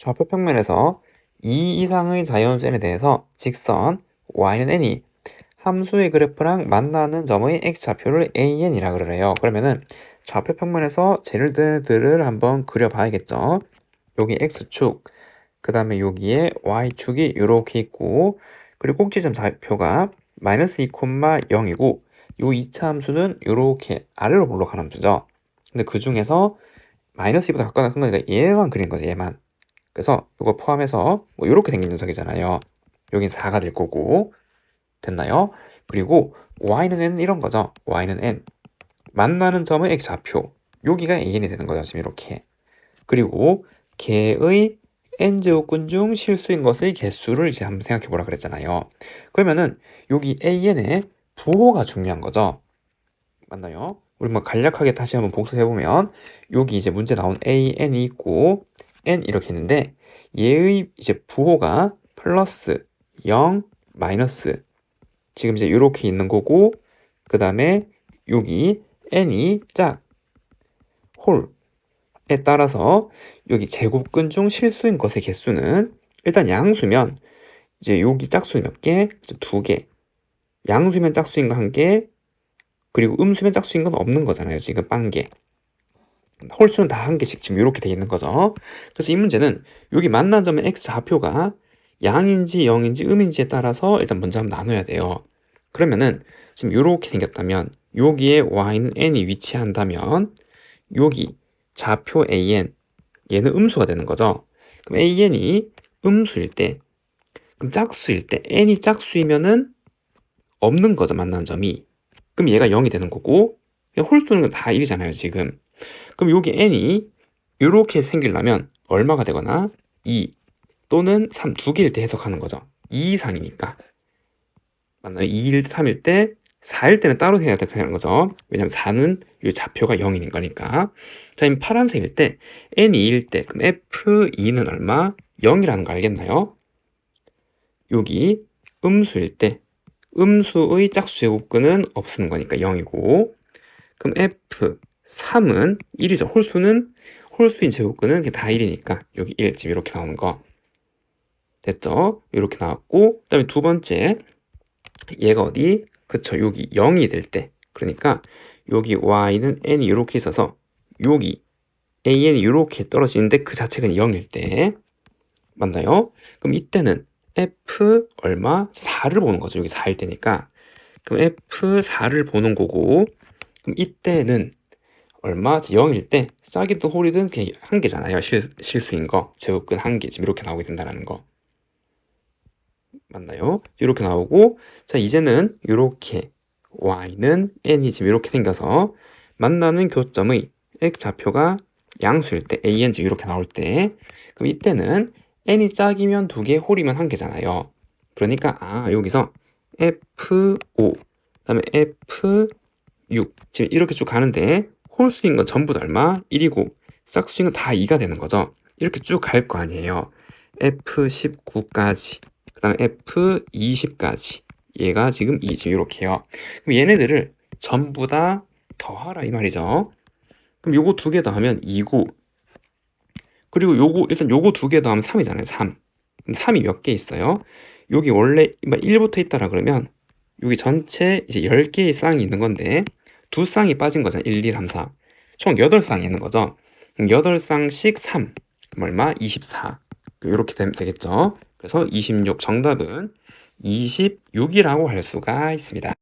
좌표 평면에서 2 이상의 자연수 n에 대해서 직선 y는 n이 함수의 그래프랑 만나는 점의 x좌표를 an이라 그래요. 그러면은 좌표 평면에서 쟤네들을 한번 그려봐야겠죠. 여기 x축, 그 다음에 여기에 y축이 이렇게 있고 그리고 꼭지점 좌표가 마이너스 2,0이고 요 2차 함수는 이렇게 아래로 올라가는 함수죠. 근데 그 중에서 마이너스 2보다 가까운 큰 거니까 얘만 그린 거죠, 얘만. 그래서 이거 포함해서 뭐 이렇게 생긴 녀석이잖아요. 여긴 4가 될 거고 됐나요? 그리고 y는 n 이런 거죠. y는 n 만나는 점은 x좌표 여기가 an이 되는 거죠. 지금 이렇게 그리고 개의 n제곱근 중 실수인 것의 개수를 이제 한번 생각해 보라 그랬잖아요. 그러면은 여기 an의 부호가 중요한 거죠. 맞나요? 우리 뭐 간략하게 다시 한번 복습해 보면 여기 이제 문제 나온 an이 있고 n 이렇게 있는데 얘의 이제 부호가 플러스 0 마이너스 지금 이제 이렇게 있는 거고 그 다음에 여기 n이 짝 홀에 따라서 여기 제곱근 중 실수인 것의 개수는 일단 양수면 이제 여기 짝수 몇 개? 두 개. 양수면 짝수인 거 한 개. 그리고 음수면 짝수인 건 없는 거잖아요. 지금 빵 개. 홀수는 다 한 개씩 지금 이렇게 돼 있는 거죠. 그래서 이 문제는 여기 만난 점의 x 좌표가 양인지 0인지 음인지에 따라서 일단 먼저 한번 나눠야 돼요. 그러면은 지금 이렇게 생겼다면 여기에 y는 n이 위치한다면 여기 좌표 an 얘는 음수가 되는 거죠. 그럼 an이 음수일 때 그럼 짝수일 때 n이 짝수이면은 없는 거죠 만난 점이. 그럼 얘가 0이 되는 거고 홀수는 다 1이잖아요 지금. 그럼 여기 n이 이렇게 생기려면 얼마가 되거나 2 또는 3 두 개일 때 해석하는 거죠. 2 이상이니까. 맞나요? 2일 3일 때 4일 때는 따로 해야 되는 거죠. 왜냐면 4는 이 좌표가 0인 거니까. 자, 이 파란색일 때 n이 2일 때 그럼 f2는 얼마? 0이라는 거 알겠나요? 여기 음수일 때 음수의 짝수 제곱근은 없는 거니까 0이고 그럼 f3은 1이죠. 홀수는 홀수인 제곱근은 다 1이니까 여기 1 지금 이렇게 나오는 거 됐죠? 이렇게 나왔고 그 다음에 두 번째 얘가 어디? 그쵸 여기 0이 될 때 그러니까 여기 y는 n이 이렇게 있어서 여기 an이 이렇게 떨어지는데 그 자체가 0일 때 맞나요? 그럼 이때는 f 얼마? 4를 보는 거죠. 여기 4일 때니까 그럼 f4를 보는 거고 그럼 이때는 얼마? 0일 때 짝이든 홀이든 그냥 한 개잖아요. 실, 실수인 거 제곱근 한 개 지금 이렇게 나오게 된다는 거 맞나요? 이렇게 나오고 자 이제는 이렇게 y는 n이 지금 이렇게 생겨서 만나는 교점의 x좌표가 양수일 때 an 지금 이렇게 나올 때 그럼 이때는 n이 짝이면 두 개, 홀이면 한 개잖아요. 그러니까 아 여기서 f5 그다음에 f6 지금 이렇게 쭉 가는데 홀수인 건 전부 다 얼마? 1이고 짝수인 건다 2가 되는 거죠. 이렇게 쭉 갈 거 아니에요. f19까지 그 다음에 F20까지 얘가 지금 2 지금 이렇게요 그럼 얘네들을 전부 다 더하라 이 말이죠 그럼 요거 두 개 더하면 2고 그리고 요거 일단 요거 두 개 더하면 3이잖아요 3 그럼 3이 몇 개 있어요 여기 원래 1부터 있다라 그러면 여기 전체 이제 10개의 쌍이 있는 건데 두 쌍이 빠진 거잖아요 1, 2, 3, 4 총 8쌍이 있는 거죠. 그럼 8쌍씩 3 그럼 얼마? 24 이렇게 되면 되겠죠? 그래서 26 정답은 26이라고 할 수가 있습니다.